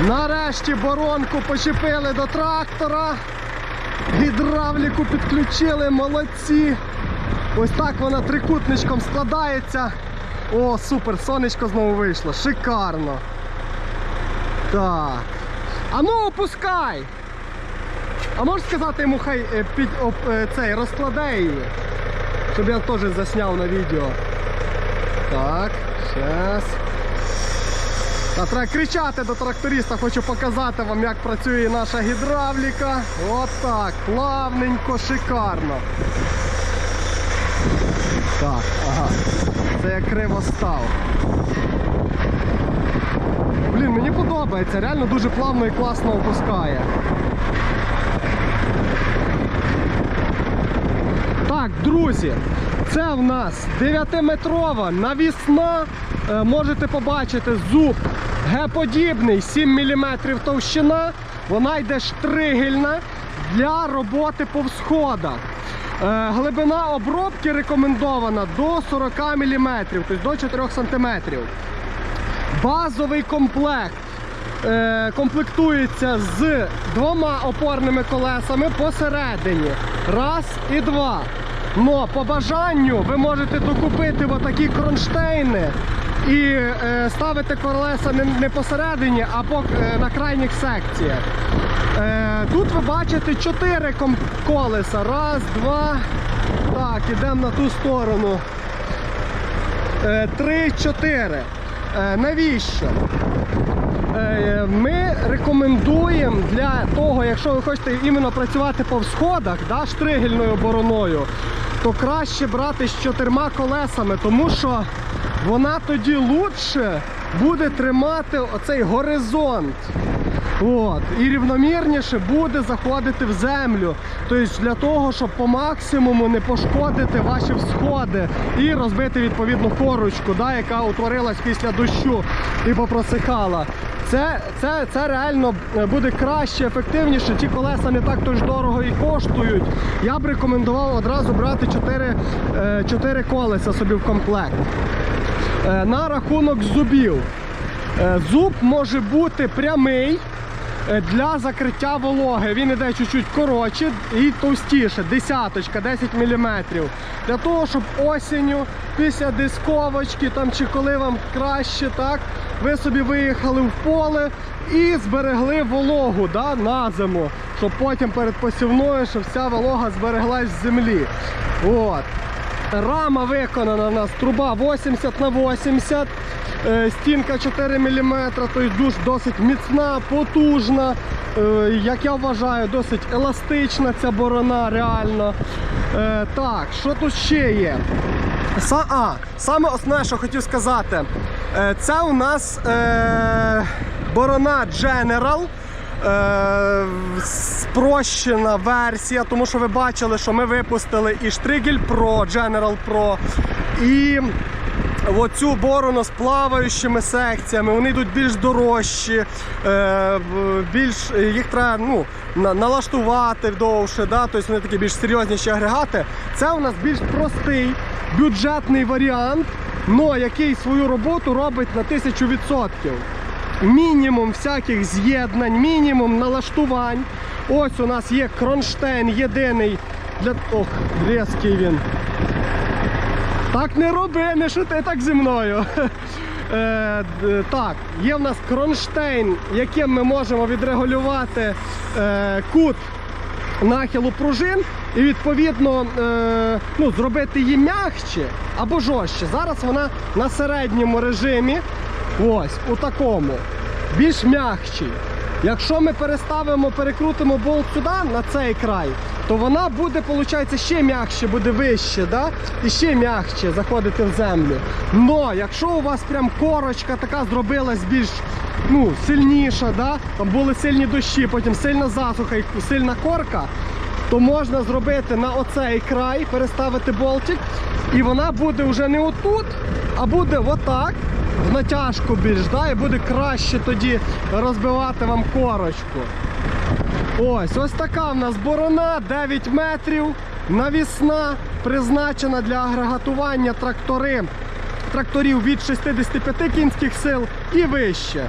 Нарешті боронку почепили до трактора. Гідравліку підключили, молодці. Ось так вона трикутничком складається. О, супер, сонечко знову вийшло. Шикарно. Так. А ну опускай! А можеш сказати йому, хай е, під, оп, е, цей, розкладе її, щоб я теж засняв на відео. Так, зараз. Та треба кричати до тракториста, хочу показати вам, як працює наша гідравліка. От так, плавненько, шикарно. Так, ага. Це я криво став. Блін, мені подобається, реально дуже плавно і класно опускає. Так, друзі, це в нас 9-метрова навісна. Е, Можете побачити зуб Г-подібний, 7 мм товщина. Вона йде штригельна для роботи по всходах. Е, Глибина обробки рекомендована до 40 мм, тобто до 4 см. Базовий комплект е, комплектується з двома опорними колесами посередині. Раз і два. Но по бажанню ви можете докупити отакі кронштейни і е, ставити колеса не, не посередині, а по, е, на крайніх секціях. Е, тут ви бачите чотири колеса. Раз, два. Так, ідемо на ту сторону. Е, Три, чотири. Е, Навіщо? Е, Ми рекомендуємо для того, якщо ви хочете іменно працювати по всходах, да, штригельною бороною, то краще брати з чотирма колесами, тому що вона тоді лучше буде тримати оцей горизонт. От. І рівномірніше буде заходити в землю. Тобто для того, щоб по максимуму не пошкодити ваші всходи і розбити відповідну корочку, да, яка утворилась після дощу і попросихала. Це, це, це реально буде краще, ефективніше. Ті колеса не так то ж дорого і коштують. Я б рекомендував одразу брати 4, 4 колеса собі в комплект. Е, На рахунок зубів. Е, Зуб може бути прямий е, для закриття вологи. Він іде чуть-чуть коротше і товстіше, десяточка, 10 мм. Для того, щоб осінню, після дисковочки там, чи коли вам краще, так, ви собі виїхали в поле і зберегли вологу да, на зиму, щоб потім перед посівною, щоб вся волога збереглась з землі. От. Рама виконана у нас труба 80 на 80, е, стінка 4 мм, тобто досить міцна, потужна. е, Як я вважаю, досить еластична ця борона, реально. Е, Так, що тут ще є? А, саме основне, що хотів сказати, це у нас е, борона General. Е, спрощена версія, тому що ви бачили, що ми випустили і Штригель Pro, General Pro, і оцю борону з плаваючими секціями. Вони йдуть більш дорожчі, е, більш їх треба ну, налаштувати довше, да? тобто вони такі більш серйозніші агрегати. Це у нас більш простий бюджетний варіант, но який свою роботу робить на 1000% мінімум всяких з'єднань, мінімум налаштувань. Ось у нас є кронштейн єдиний для. Ох, різкий він. Так не роби, не шути так зі мною. Е, так, є в нас кронштейн, яким ми можемо відрегулювати е, кут нахилу пружин і відповідно е, ну, зробити її м'якше або жорстче. Зараз вона на середньому режимі, ось у такому, більш м'якший. Якщо ми переставимо, перекрутимо болт сюди, на цей край, то вона буде, виходить, ще м'якше, буде вище, да? і ще м'якше заходити в землю. Но якщо у вас прям корочка така зробилась більш ну, сильніша, да? там були сильні дощі, потім сильна засуха і сильна корка, то можна зробити на оцей край, переставити болтик, і вона буде вже не отут, а буде отак, в натяжку більш, да? і буде краще тоді розбивати вам корочку. Ось, ось така в нас борона 9 метрів, навісна, призначена для агрегатування трактори, тракторів від 65 кінських сил і вище.